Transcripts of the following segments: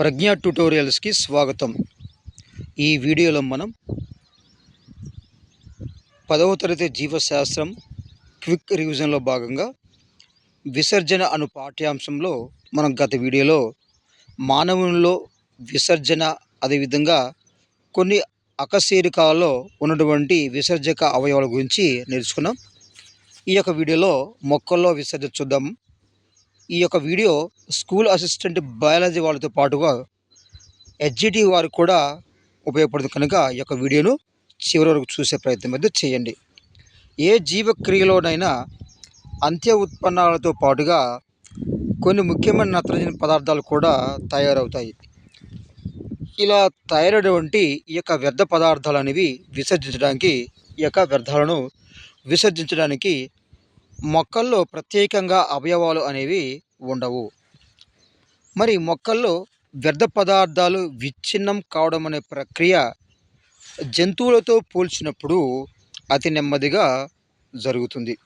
ప్రజ్ఞా ట్యూటోరియల్స్కి స్వాగతం. ఈ వీడియోలో మనం పదవ తరగతి జీవశాస్త్రం క్విక్ రివిజన్లో భాగంగా విసర్జన అను పాఠ్యాంశంలో మనం గత వీడియోలో మానవునిలో విసర్జన అదేవిధంగా కొన్ని అకశేరుకాలలో ఉన్నటువంటి విసర్జక అవయవాల గురించి నేర్చుకున్నాం. ఈ యొక్క వీడియోలో మొక్కల్లో విసర్జన చూద్దాం. ఈ యొక్క వీడియో స్కూల్ అసిస్టెంట్ బయాలజీ వాళ్ళతో పాటుగా హెచ్జిటి వారికి కూడా ఉపయోగపడుతుంది కనుక ఈ యొక్క వీడియోను చివరి వరకు చూసే ప్రయత్నం అయితే చేయండి. ఏ జీవక్రియలోనైనా అంత్య ఉత్పన్నాలతో పాటుగా కొన్ని ముఖ్యమైన నత్రజని పదార్థాలు కూడా తయారవుతాయి. ఇలా తయారైనటువంటి ఈ యొక్క వ్యర్థ పదార్థాలు అనేవి విసర్జించడానికి ఈ యొక్క వ్యర్థాలను విసర్జించడానికి మొక్కల్లో ప్రత్యేకంగా అవయవాలు అనేవి ఉండవు. మరి మొక్కల్లో వ్యర్థ పదార్థాలు విచ్ఛిన్నం కావడం అనే ప్రక్రియ జంతువులతో పోల్చినప్పుడు అతి నెమ్మదిగా జరుగుతుంది.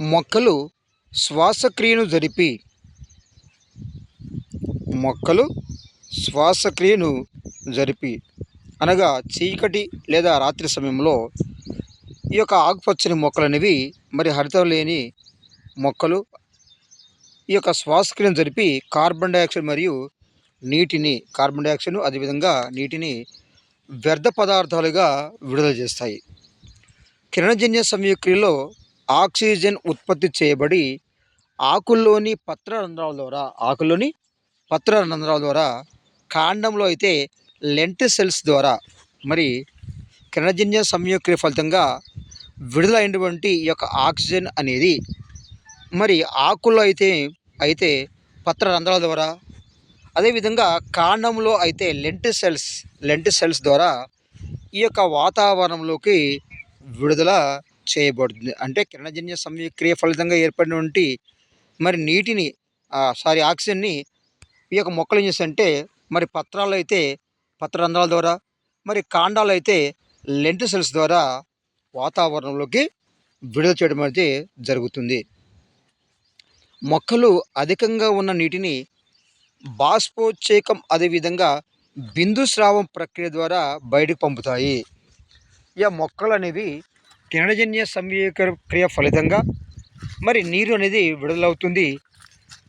మొక్కలు శ్వాసక్రియను జరిపి మొక్కలు శ్వాసక్రియను జరిపి అనగా చీకటి లేదా రాత్రి సమయంలో ఈ యొక్క ఆకుపచ్చని మొక్కలు అనేవి మరి హరితం లేని మొక్కలు. ఈ యొక్క శ్వాసక్రియను జరిపి కార్బన్ డైఆక్సైడ్ మరియు నీటిని కార్బన్ డైఆక్సైడ్ను అదేవిధంగా నీటిని వ్యర్థ పదార్థాలుగా విడుదల చేస్తాయి. కిరణజన్య సంయుక్రియలో ఆక్సిజన్ ఉత్పత్తి చేయబడి ఆకుల్లోని పత్ర రంధ్రాల ద్వారా ఆకుల్లోని పత్ర రంధ్రాల ద్వారా కాండంలో అయితే లెంట్ సెల్స్ ద్వారా మరి కిరణజన్య సంయోక్రియ ఫలితంగా విడుదలైనటువంటి ఈ యొక్క ఆక్సిజన్ అనేది మరి ఆకుల్లో అయితే అయితే పత్ర రంధ్రాల ద్వారా అదేవిధంగా కాండంలో అయితే లెంట్ సెల్స్ లెంట్ సెల్స్ ద్వారా ఈ యొక్క వాతావరణంలోకి విడుదల చేయబడుతుంది. అంటే కిరణజన్య సంయుక్రియ ఫలితంగా ఏర్పడినటువంటి మరి నీటిని సారీ ఆక్సిజన్ని ఈ యొక్క మొక్కలు ఏం చేస్తాయంటే మరి పత్రాలు అయితే పత్రరంధ్రాల ద్వారా మరి కాండాలు అయితే లెంట్ సెల్స్ ద్వారా వాతావరణంలోకి విడుదల చేయడం అయితే జరుగుతుంది. మొక్కలు అధికంగా ఉన్న నీటిని బాష్పోచ్చేకం అదేవిధంగా బిందు స్రావం ప్రక్రియ ద్వారా బయటకు పంపుతాయి. ఇక మొక్కలు అనేవి కిరణజన్య సంవేక క్రియ ఫలితంగా మరి నీరు అనేది విడుదలవుతుంది.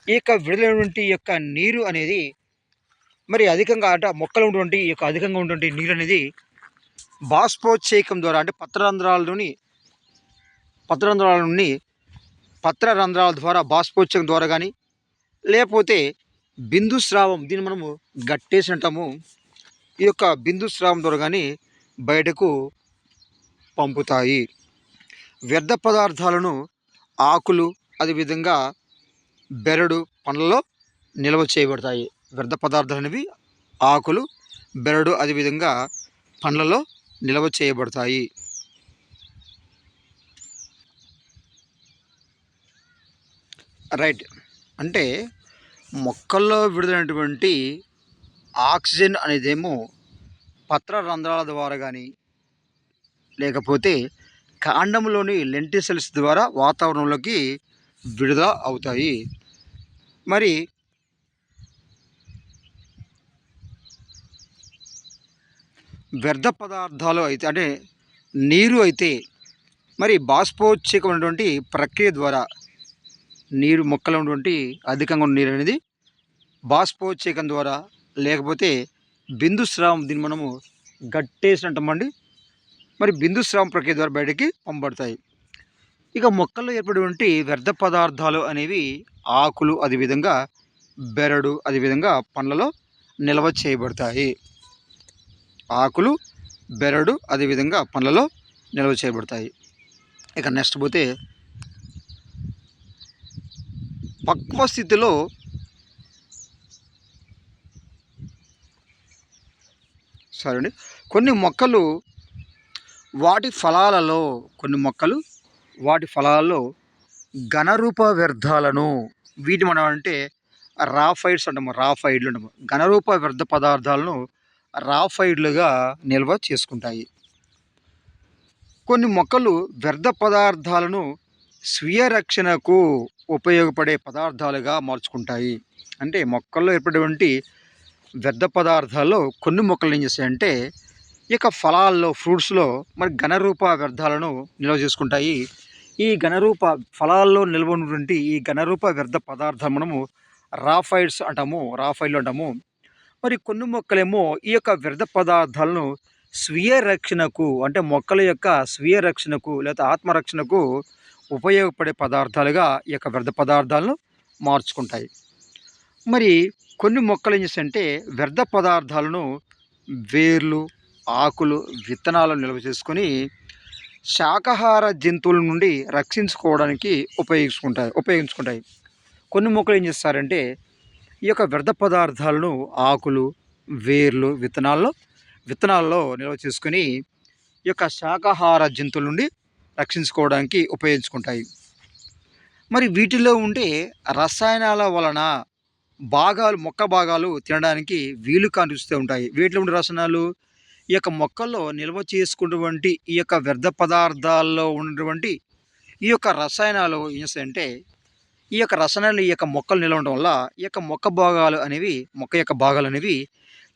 ఈ యొక్క విడుదలైనటువంటి యొక్క నీరు అనేది మరి అధికంగా అంటే మొక్కలు ఉన్నటువంటి యొక్క అధికంగా ఉన్నటువంటి నీరు అనేది బాష్పోత్సేకం ద్వారా అంటే పత్రరంధ్రాలలోని పత్రరంధ్రాల నుండి పత్రరంధ్రాల ద్వారా బాష్పోత్సేకం ద్వారా కానీ లేకపోతే బిందు స్రావం దీన్ని మనము గట్టేసి అంటాము ఈ యొక్క బిందు స్రావం ద్వారా కానీ బయటకు పంపుతాయి. వ్యర్థ పదార్థాలను ఆకులు అదేవిధంగా బెరడు పండ్లలో నిల్వ చేయబడతాయి. వ్యర్థ పదార్థాలు అనేవి ఆకులు బెరడు అదేవిధంగా పండ్లలో నిల్వ చేయబడతాయి. రైట్. అంటే మొక్కల్లో విడుదలైనటువంటి ఆక్సిజన్ అనేదేమో పత్ర రంధ్రాల ద్వారా కానీ లేకపోతే కాండంలోని లెంటిసెల్స్ ద్వారా వాతావరణంలోకి విడుదల అవుతాయి. మరి వ్యర్థ పదార్థాలు అయితే అంటే నీరు అయితే మరి బాష్పోచ్చేకమైనటువంటి ప్రక్రియ ద్వారా నీరు మొక్కలు ఉన్నటువంటి అధికంగా ఉన్న నీరు అనేది బాష్పోచ్చేకం ద్వారా లేకపోతే బిందు స్రావం దీన్ని మనము గట్టేసినట్టమండి మరి బిందు స్రావం ప్రక్రియ ద్వారా బయటకి పంపబడతాయి. ఇక మొక్కల్లో ఏర్పడేటువంటి వ్యర్థ పదార్థాలు అనేవి ఆకులు అదేవిధంగా బెరడు అదేవిధంగా పండ్లలో నిల్వ చేయబడతాయి. ఆకులు బెరడు అదేవిధంగా పండ్లలో నిల్వ చేయబడతాయి. ఇక నెక్స్ట్ పోతే పక్వ స్థితిలో సరే అండి. కొన్ని మొక్కలు వాటి ఫలాలలో కొన్ని మొక్కలు వాటి ఫలాలలో ఘనరూప వ్యర్థాలను వీటి మనం అంటే రాఫైడ్స్ అంటాము రాఫైడ్లు అంటాము. ఘనరూప వ్యర్థ పదార్థాలను రాఫైడ్లుగా నిల్వ చేసుకుంటాయి. కొన్ని మొక్కలు వ్యర్థ పదార్థాలను స్వీయ రక్షణకు ఉపయోగపడే పదార్థాలుగా మార్చుకుంటాయి. అంటే మొక్కల్లో ఏర్పడేటువంటి వ్యర్థ పదార్థాల్లో కొన్ని మొక్కలు ఏం చేస్తాయంటే ఇక ఫలాల్లో ఫ్రూట్స్లో మరి ఘనరూప వ్యర్థాలను నిల్వ చేసుకుంటాయి. ఈ ఘనరూప ఫలాల్లో నిల్వ ఉన్నటువంటి ఈ ఘనరూప వ్యర్థ పదార్థం మనము రాఫైడ్స్ అంటాము రాఫైడ్లు అంటాము. మరి కొన్ని మొక్కలేమో ఈ యొక్క వ్యర్థ పదార్థాలను స్వీయ రక్షణకు అంటే మొక్కల యొక్క స్వీయ రక్షణకు లేదా ఆత్మరక్షణకు ఉపయోగపడే పదార్థాలుగా ఈ యొక్క వ్యర్థ పదార్థాలను మార్చుకుంటాయి. మరి కొన్ని మొక్కలు ఏం చేస్తాయంటే వ్యర్థ పదార్థాలను వేర్లు ఆకులు విత్తనాలను నిల్వ చేసుకొని శాకాహార జంతువుల నుండి రక్షించుకోవడానికి ఉపయోగించుకుంటాయి ఉపయోగించుకుంటాయి. కొన్ని మొక్కలు ఏం చేస్తారంటే ఈ యొక్క వ్యర్థ పదార్థాలను ఆకులు వేర్లు విత్తనాల్లో విత్తనాల్లో నిల్వ చేసుకొని ఈ యొక్క శాకాహార జంతువుల నుండి రక్షించుకోవడానికి ఉపయోగించుకుంటాయి. మరి వీటిలో ఉండే రసాయనాల వలన భాగాలు మొక్క భాగాలు తినడానికి వీలు కనిపిస్తూ ఉంటాయి. వీటిలో ఉండే రసాయనాలు ఈ యొక్క మొక్కల్లో నిల్వ చేసుకున్నటువంటి ఈ యొక్క వ్యర్థ పదార్థాల్లో ఉన్నటువంటి ఈ యొక్క రసాయనాలు ఏంటంటే ఈ యొక్క రసాయనాలు ఈ యొక్క మొక్కలు నిల్వ ఉండడం వల్ల ఈ యొక్క మొక్క భాగాలు అనేవి మొక్క యొక్క భాగాలు అనేవి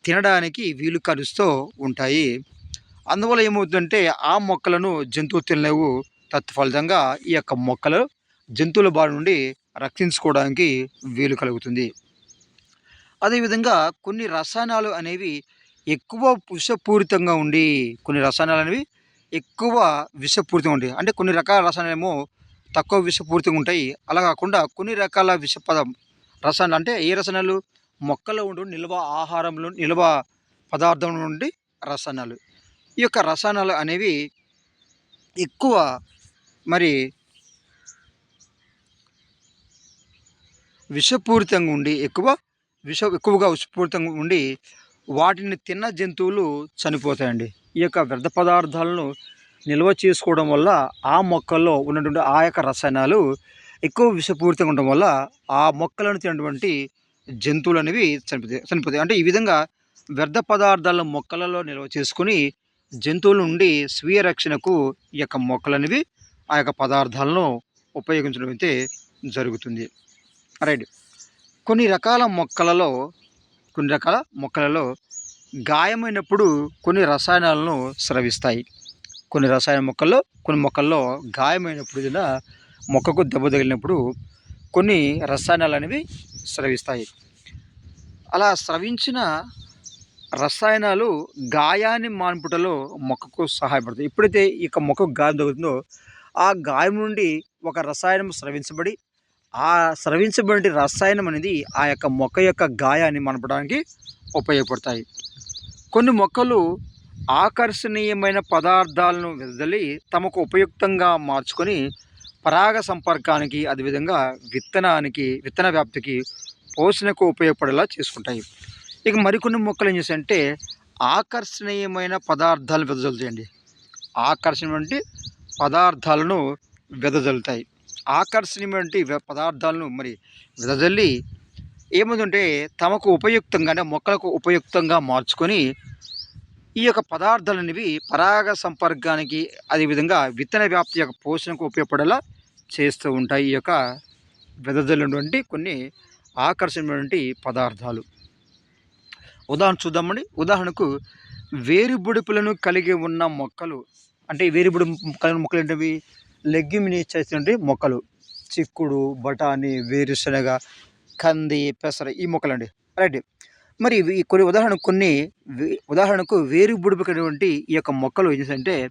తినడానికి వీలు కలుస్తూ ఉంటాయి. అందువల్ల ఏమవుతుందంటే ఆ మొక్కలను జంతువు తినలేవు. తత్ఫలితంగా ఈ యొక్క మొక్కలు జంతువుల బారి నుండి రక్షించుకోవడానికి వీలు కలుగుతుంది. అదేవిధంగా కొన్ని రసాయనాలు అనేవి ఎక్కువ విషపూరితంగా ఉండి కొన్ని రసాయనాలు అనేవి ఎక్కువ విషపూరితంగా ఉంటాయి అంటే కొన్ని రకాల రసాయనాలు ఏమో తక్కువ విషపూరితంగా ఉంటాయి. అలా కాకుండా కొన్ని రకాల విష రసాయనాలు అంటే ఏ రసాయనాలు? మొక్కలో ఉండి నిల్వ ఆహారంలో నిల్వ పదార్థం నుండి రసాయనాలు. ఈ యొక్క రసాయనాలు అనేవి ఎక్కువ మరి విషపూరితంగా ఉండి ఎక్కువ విష ఎక్కువగా విషపూరితంగా ఉండి వాటిని తిన్న జంతువులు చనిపోతాయండి. ఈ యొక్క వ్యర్థ పదార్థాలను నిల్వ చేసుకోవడం వల్ల ఆ మొక్కల్లో ఉన్నటువంటి ఆ యొక్క రసాయనాలు ఎక్కువ విషపూరితంగా ఉండడం వల్ల ఆ మొక్కలను తినటువంటి జంతువులు అనేవి చనిపోతాయి చనిపోతాయి. అంటే ఈ విధంగా వ్యర్థ పదార్థాలను మొక్కలలో నిల్వ చేసుకుని జంతువుల నుండి స్వీయ రక్షణకు ఈ యొక్క మొక్కలు అనేవి ఆ యొక్క పదార్థాలను ఉపయోగించడం అయితే జరుగుతుంది. రైట్. కొన్ని రకాల మొక్కలలో కొన్ని రకాల మొక్కలలో గాయమైనప్పుడు కొన్ని రసాయనాలను స్రవిస్తాయి. కొన్ని రసాయన మొక్కల్లో కొన్ని మొక్కల్లో గాయమైనప్పుడు ఇలా మొక్కకు దెబ్బ తగిలినప్పుడు కొన్ని రసాయనాలు అనేవి స్రవిస్తాయి. అలా స్రవించిన రసాయనాలు గాయాన్ని మాన్పుటలో మొక్కకు సహాయపడతాయి. ఎప్పుడైతే ఇక మొక్కకు గాయం తగులుతుందో ఆ గాయం నుండి ఒక రసాయనం స్రవించబడి ఆ స్రవించబడి రసాయనం అనేది ఆ యొక్క మొక్క యొక్క గాయాన్ని మనపడానికి ఉపయోగపడతాయి. కొన్ని మొక్కలు ఆకర్షణీయమైన పదార్థాలను వెదజల్లి తమకు ఉపయుక్తంగా మార్చుకొని పరాగ సంపర్కానికి అదేవిధంగా విత్తనానికి విత్తన వ్యాప్తికి పోషణకు ఉపయోగపడేలా చేసుకుంటాయి. ఇక మరికొన్ని మొక్కలు ఏం చేస్తాయంటే ఆకర్షణీయమైన పదార్థాలు వెదజల్లుతాయండి. ఆకర్షణటువంటి పదార్థాలను వెదజల్లుతాయి. ఆకర్షణీయమైనటువంటి పదార్థాలను మరి వెదజల్లి ఏముందంటే తమకు ఉపయుక్తంగానే మొక్కలకు ఉపయుక్తంగా మార్చుకొని ఈ యొక్క పదార్థాలు అనేవి పరాగ సంపర్కానికి అదేవిధంగా విత్తన వ్యాప్తి యొక్క పోషణకు ఉపయోగపడేలా చేస్తూ ఉంటాయి ఈ యొక్క వెదజల్లినటువంటి కొన్ని ఆకర్షణమైనటువంటి పదార్థాలు. ఉదాహరణ చూద్దామండి. ఉదాహరణకు వేరుబుడుపులను కలిగి ఉన్న మొక్కలు అంటే వేరుబుడు కలిగిన మొక్కలు ఏంటివి? లెగ్యుమినిచేటువంటి మొక్కలు. చిక్కుడు బఠానీ వేరుశనగ కంది పెసర ఈ మొక్కలు అండి రైట్. మరి ఇవి కొన్ని ఉదాహరణ కొన్ని ఉదాహరణకు వేరు బుడిపినటువంటి ఈ యొక్క మొక్కలు ఏంటంటే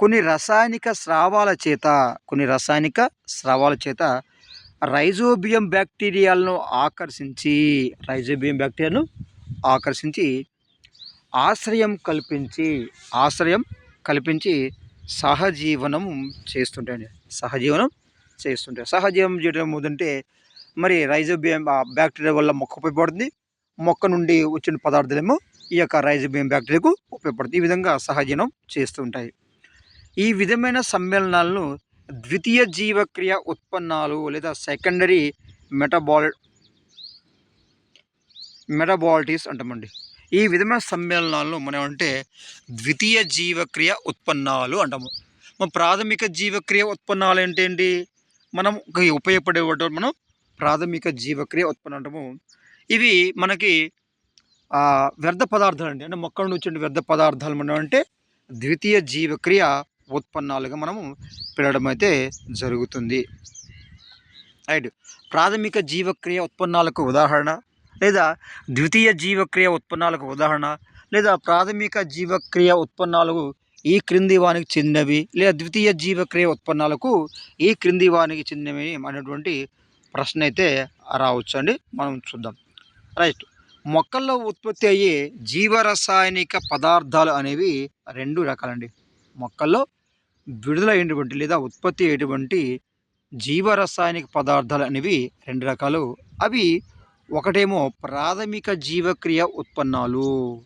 కొన్ని రసాయనిక స్రావాల చేత కొన్ని రసాయనిక స్రావాల చేత రైజోబియం బ్యాక్టీరియాలను ఆకర్షించి రైజోబియం బ్యాక్టీరియాను ఆకర్షించి ఆశ్రయం కల్పించి ఆశ్రయం కల్పించి సహజీవనం చేస్తుంటాయి సహజీవనం చేస్తుంటాయి సహజీవనం చేయడం ఏంటంటే మరి రైజోబియం ఆ బ్యాక్టీరియా వల్ల మొక్క ఉపయోగపడుతుంది. మొక్క నుండి వచ్చిన పదార్థాలేమో ఈ యొక్క రైజోబియం బ్యాక్టీరియాకు ఉపయోగపడుతుంది. ఈ విధంగా సహజీవనం చేస్తూ ఉంటాయి. ఈ విధమైన సమ్మేళనాలను ద్వితీయ జీవక్రియ ఉత్పన్నాలు లేదా సెకండరీ మెటబాల్ మెటబాలిటీస్ అంటామండి. ఈ విధమైన సమ్మేళనాలను మనం అంటే ద్వితీయ జీవక్రియ ఉత్పన్నాలు అంటాము. మన ప్రాథమిక జీవక్రియ ఉత్పన్నాలు ఏంటండి మనం ఒక ఉపయోగపడే మనం ప్రాథమిక జీవక్రియ ఉత్పన్నం అంటాము. ఇవి మనకి వ్యర్థ పదార్థాలు అండి. అంటే మొక్కల నుంచి వచ్చే వ్యర్థ పదార్థాలు మనం అంటే ద్వితీయ జీవక్రియ ఉత్పన్నాలుగా మనము పిలవడం అయితే జరుగుతుంది. రైట్. ప్రాథమిక జీవక్రియ ఉత్పన్నాలకు ఉదాహరణ లేదా ద్వితీయ జీవక్రియ ఉత్పన్నాలకు ఉదాహరణ లేదా ప్రాథమిక జీవక్రియ ఉత్పన్నాలకు ఈ క్రింది వానికి చెందినవి లేదా ద్వితీయ జీవక్రియ ఉత్పన్నాలకు ఈ క్రింది వానికి చెందినవి అనేటువంటి ప్రశ్న అయితే రావచ్చు అండి మనం చూద్దాం. రైట్. మొక్కల్లో ఉత్పత్తి అయ్యే జీవరసాయనిక పదార్థాలు అనేవి రెండు రకాలండి. మొక్కల్లో విడుదలైనటువంటి లేదా ఉత్పత్తి అయ్యేటువంటి జీవరసాయనిక పదార్థాలు అనేవి రెండు రకాలు. అవి ఒకటేమో ప్రాథమిక జీవక్రియ ఉత్పన్నాలు.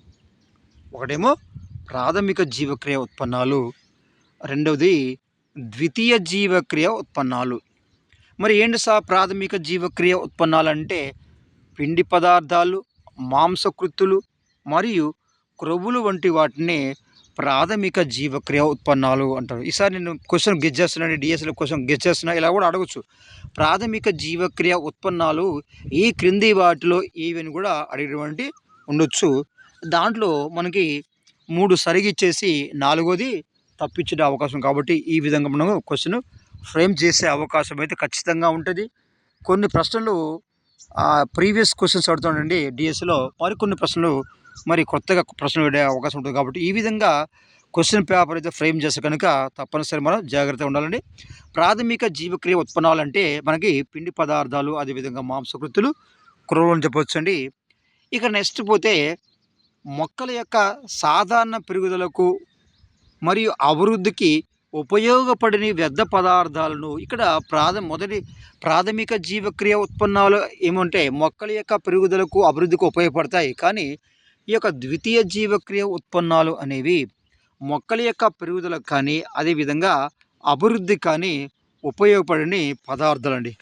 ఒకటేమో ప్రాథమిక జీవక్రియ ఉత్పన్నాలు. రెండవది ద్వితీయ జీవక్రియ ఉత్పన్నాలు. మరి ఏంటి సార్ ప్రాథమిక జీవక్రియ ఉత్పన్నాలు అంటే పిండి పదార్థాలు మాంసకృత్తులు మరియు క్రొవ్వులు వంటి వాటిని ప్రాథమిక జీవక్రియ ఉత్పన్నాలు అంటారు. ఈసారి నేను క్వశ్చన్ గెస్ చేస్తున్నాను D S L question guess చేస్తున్నా ఇలా కూడా అడగచ్చు. ప్రాథమిక జీవక్రియ ఉత్పన్నాలు ఈ క్రింది వాటిలో ఏవని కూడా అడిగినటువంటి ఉండొచ్చు. దాంట్లో మనకి మూడు సరిగిచ్చేసి నాలుగోది తప్పించే అవకాశం కాబట్టి ఈ విధంగా మనం క్వశ్చన్ ఫ్రేమ్ చేసే అవకాశం అయితే ఖచ్చితంగా ఉంటుంది. కొన్ని ప్రశ్నలు ప్రీవియస్ క్వశ్చన్స్ అడుగుతానండి. డిఎస్సిలో మరికొన్ని ప్రశ్నలు మరి కొత్తగా ప్రశ్నలు వేడే అవకాశం ఉంటుంది కాబట్టి ఈ విధంగా క్వశ్చన్ పేపర్ అయితే ఫ్రేమ్ చేస్తే కనుక తప్పనిసరి మనం జాగ్రత్తగా ఉండాలండి. ప్రాథమిక జీవక్రియ ఉత్పన్నాలు అంటే మనకి పిండి పదార్థాలు అదేవిధంగా మాంసకృతులు క్రూలు అని చెప్పవచ్చు అండి ఇక నెక్స్ట్ పోతే మొక్కల యొక్క సాధారణ పెరుగుదలకు మరియు అభివృద్ధికి ఉపయోగపడిన వ్యర్థ పదార్థాలను ఇక్కడ ప్రాథ మొదటి ప్రాథమిక జీవక్రియ ఉత్పన్నాలు ఏమంటే మొక్కల యొక్క పెరుగుదలకు అభివృద్ధికి ఉపయోగపడతాయి. కానీ ఈ యొక్క ద్వితీయ జీవక్రియ ఉత్పన్నాలు అనేవి మొక్కల యొక్క పెరుగుదలకు కానీ అదేవిధంగా అభివృద్ధి కానీ ఉపయోగపడని పదార్థాలండి.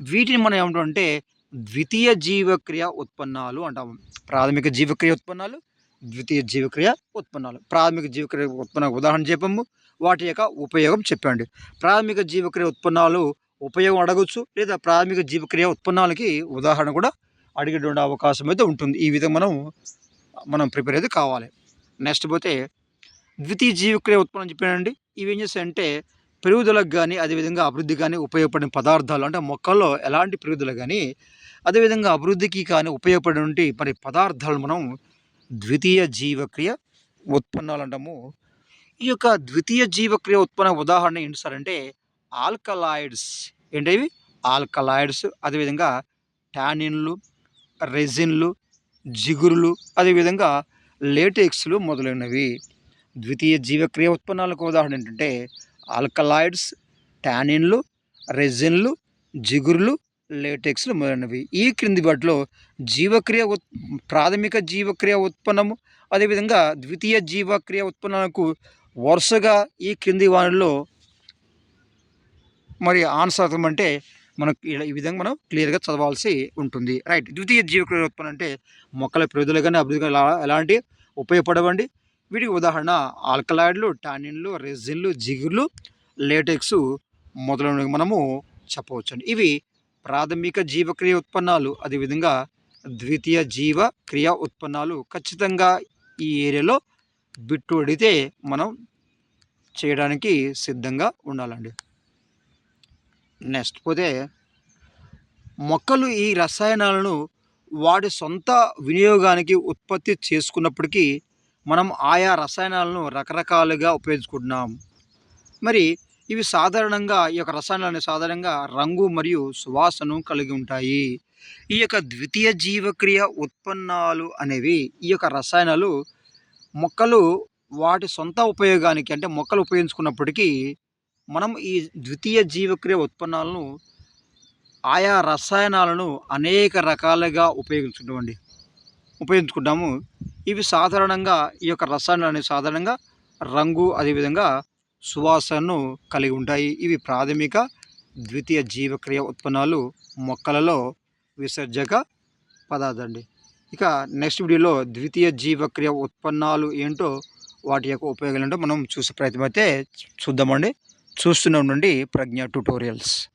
వీటిని మనం ఏమంటామంటే ద్వితీయ జీవక్రియ ఉత్పన్నాలు అంటాము ప్రాథమిక జీవక్రియ ఉత్పన్నాలు ద్వితీయ జీవక్రియ ఉత్పన్నాలు. ప్రాథమిక జీవక్రియ ఉత్పన్న ఉదాహరణ చెప్పాము. వాటి యొక్క ఉపయోగం చెప్పండి ప్రాథమిక జీవక్రియ ఉత్పన్నాలు ఉపయోగం అడగవచ్చు లేదా ప్రాథమిక జీవక్రియ ఉత్పన్నాలకి ఉదాహరణ కూడా అడిగేటువంటి అవకాశం అయితే ఉంటుంది. ఈ విధంగా మనం మనం ప్రిపేర్ అయితే కావాలి. నెక్స్ట్ పోతే ద్వితీయ జీవక్రియ ఉత్పన్నం చెప్పానండి ఇవి ఏం చేస్తాయంటే పెరుగుదలకు కానీ అదేవిధంగా అభివృద్ధి కానీ ఉపయోగపడిన పదార్థాలు అంటే మొక్కల్లో ఎలాంటి పెరుగుదల కానీ అదేవిధంగా అభివృద్ధికి కానీ ఉపయోగపడినటువంటి మరి పదార్థాలు మనం ద్వితీయ జీవక్రియ ఉత్పన్నాలు అంటాము. ఈ యొక్క ద్వితీయ జీవక్రియ ఉత్పన్న ఉదాహరణ ఏంటి సార్ అంటే ఆల్కలాయిడ్స్. ఏంటివి? ఆల్కలాయిడ్స్. అదేవిధంగా టానిన్లు రెజిన్లు జిగురులు అదేవిధంగా లేటెక్స్లు మొదలైనవి. ద్వితీయ జీవక్రియ ఉత్పన్నాలకు ఉదాహరణ ఏంటంటే ఆల్కలాయిడ్స్ టానిన్లు రెజిన్లు జిగురులు లేటెక్స్లు మొదలైనవి. ఈ క్రింది వాటిలో జీవక్రియ ఉత్ ప్రాథమిక జీవక్రియ ఉత్పన్నము అదేవిధంగా ద్వితీయ జీవక్రియ ఉత్పన్నాలకు వరుసగా ఈ క్రింది వాటిలో మరి ఆన్సర్ అంటే మనకు ఇలా ఈ విధంగా మనం క్లియర్గా చదవాల్సి ఉంటుంది. రైట్. ద్వితీయ జీవక్రియ ఉత్పన్నం అంటే మొక్కల పెరుగుదల కానీ అభివృద్ధి ఎలాంటి ఉపయోగపడవండి? వీటికి ఉదాహరణ ఆల్కలాయిడ్లు టానిన్లు రెజిన్లు జిగుర్లు లేటెక్స్ మొదలైనవి మనము చెప్పవచ్చండి. ఇవి ప్రాథమిక జీవక్రియ ఉత్పన్నాలు. అదేవిధంగా ద్వితీయ జీవ క్రియా ఉత్పన్నాలు. ఖచ్చితంగా ఈ ఏరియాలో బిట్టు అడిగితే మనం చేయడానికి సిద్ధంగా ఉండాలండి. నెక్స్ట్ పోతే మొక్కలు ఈ రసాయనాలను వాటి సొంత వినియోగానికి ఉత్పత్తి చేసుకున్నప్పటికీ మనం ఆయా రసాయనాలను రకరకాలుగా ఉపయోగించుకుంటున్నాం. మరి ఇవి సాధారణంగా ఈ యొక్క రసాయనాలు సాధారణంగా రంగు మరియు సువాసనను కలిగి ఉంటాయి. ఈ యొక్క ద్వితీయ జీవక్రియ ఉత్పన్నాలు అనేవి ఈ యొక్క రసాయనాలు మొక్కలు వాటి సొంత ఉపయోగానికి అంటే మొక్కలు ఉపయోగించుకున్నప్పటికీ మనం ఈ ద్వితీయ జీవక్రియ ఉత్పన్నాలను ఆయా రసాయనాలను అనేక రకాలుగా ఉపయోగించుకుంటామండి. ఉపయోగించుకుంటాము. ఇవి సాధారణంగా ఈ యొక్క రసాయనాలు అనేవి సాధారణంగా రంగు అదేవిధంగా సువాసనను కలిగి ఉంటాయి. ఇవి ప్రాథమిక ద్వితీయ జీవక్రియ ఉత్పన్నాలు. మొక్కలలో విసర్జక పదార్థం అండి ఇక నెక్స్ట్ వీడియోలో ద్వితీయ జీవక్రియ ఉత్పన్నాలు ఏంటో వాటి యొక్క ఉపయోగాలు ఏంటో మనం చూసే ప్రయత్నం అయితే చూద్దామండి. చూస్తున్నాం నుండి ప్రజ్ఞ ట్యూటోరియల్స్.